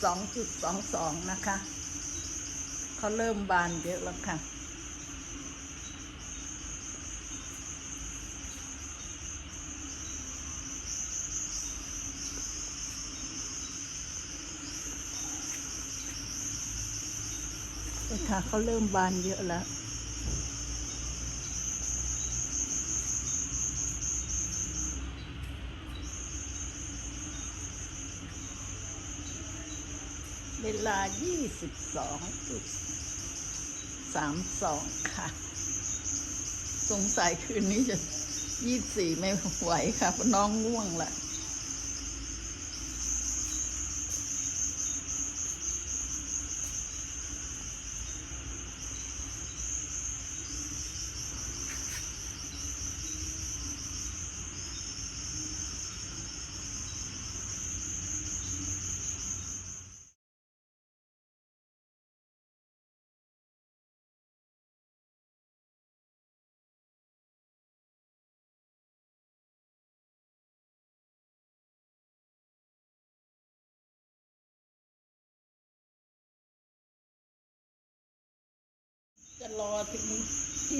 12.22 นะคะ เขาเริ่มบานเยอะแล้วค่ะ ค่ะเขาเริ่มบานเยอะแล้ว เวลา 22.32 ค่ะ สงสัยคืนนี้จะ 24 ไม่ไหวค่ะเพราะน้องง่วงละ จะรอถึง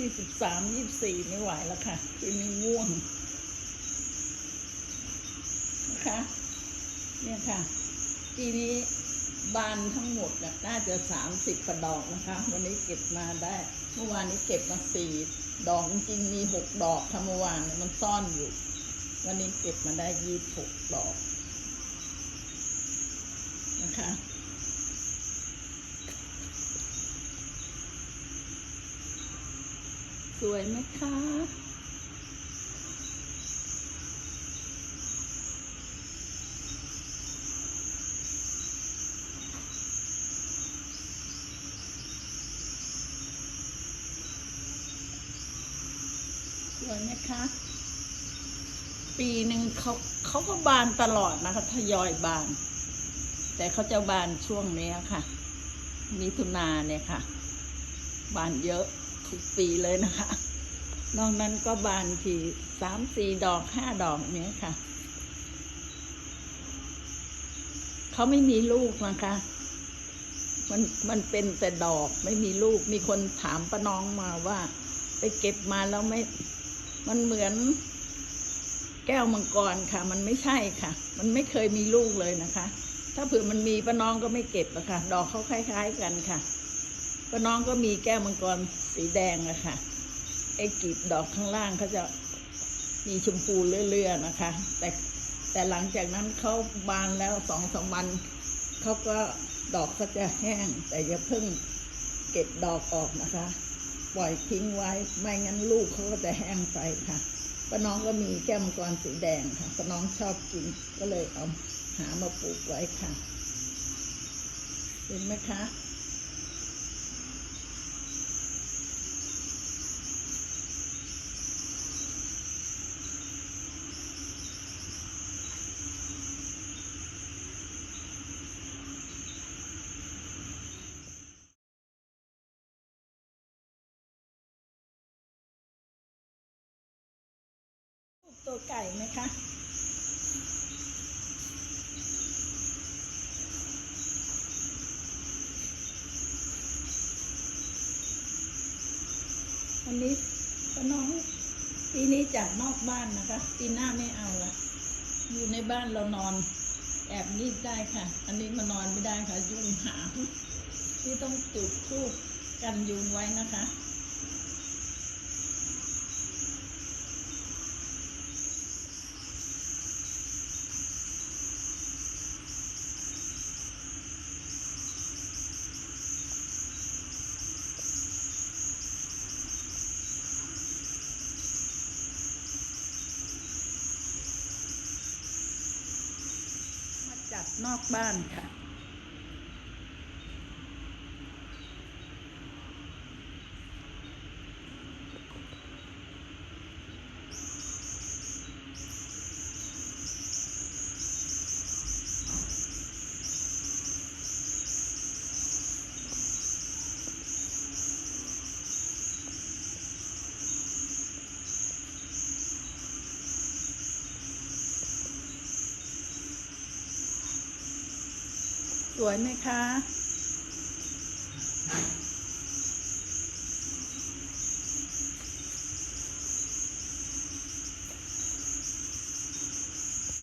23 24ไม่ไหวแล้วค่ะ คืนนี้ง่วงนะคะ เนี่ยค่ะ ปีนี้บานทั้งหมดน่าจะน่าจะ30กระดอกนะคะ วันนี้เก็บมาได้ เมื่อวานนี้เก็บมาสี่ดอกจริงมีหกดอกค่ะเมื่อวานมันซ่อนอยู่ วันนี้เก็บมาได้ยี่สิบหกดอกนะคะ สวยไหมคะสวยไหมคะ ปีหนึ่งเขาเขาก็บานตลอดนะคะทยอยบาน แต่เขาจะบานช่วงนี้ค่ะ มิถุนาเนี่ยค่ะ บานเยอะ ทุกปีเลยนะคะ นอกนั้นก็บานทีสามสี่ดอกห้าดอกเนี้ยค่ะ เขาไม่มีลูกนะคะ มันมันเป็นแต่ดอกไม่มีลูก มีคนถามป้าน้องมาว่า ไปเก็บมาแล้วไม่ มันเหมือนแก้วมังกรค่ะ มันไม่ใช่ค่ะ มันไม่เคยมีลูกเลยนะคะ ถ้าเผื่อมันมีป้าน้องก็ไม่เก็บอะค่ะ ดอกเขาคล้าย ๆ กันค่ะ ป้าน้องก็มีแก้วมังกรสีแดงอะค่ะไอ้กลีบดอกข้างล่างเขาจะมีชมพูเรื่อยๆนะคะ แต่แต่หลังจากนั้นเขาบานแล้วสองสามวันเขาก็ดอกก็จะแห้ง แต่อย่าเพิ่งเก็บดอกออกนะคะ ปล่อยทิ้งไว้ไม่งั้นลูกเขาก็จะแห้งไปค่ะป้าน้องก็มีแก้มงกรสีแดงค่ะป้าน้องชอบกินก็เลยเอาหามาปลูกไว้ค่ะ เห็นไหมคะ ตัวไก่ไหมคะอันนี้ป้าน้องปีนี้จากนอกบ้านนะคะ ปีหน้าไม่เอาละอยู่ในบ้านเรานอน แอบงีบได้ค่ะ อันนี้มานอนไม่ได้ค่ะ ยุ่งหามที่ต้องจุดทูบกันยุงไว้นะคะัดนอกบ้านค่ะ วยไหมคะ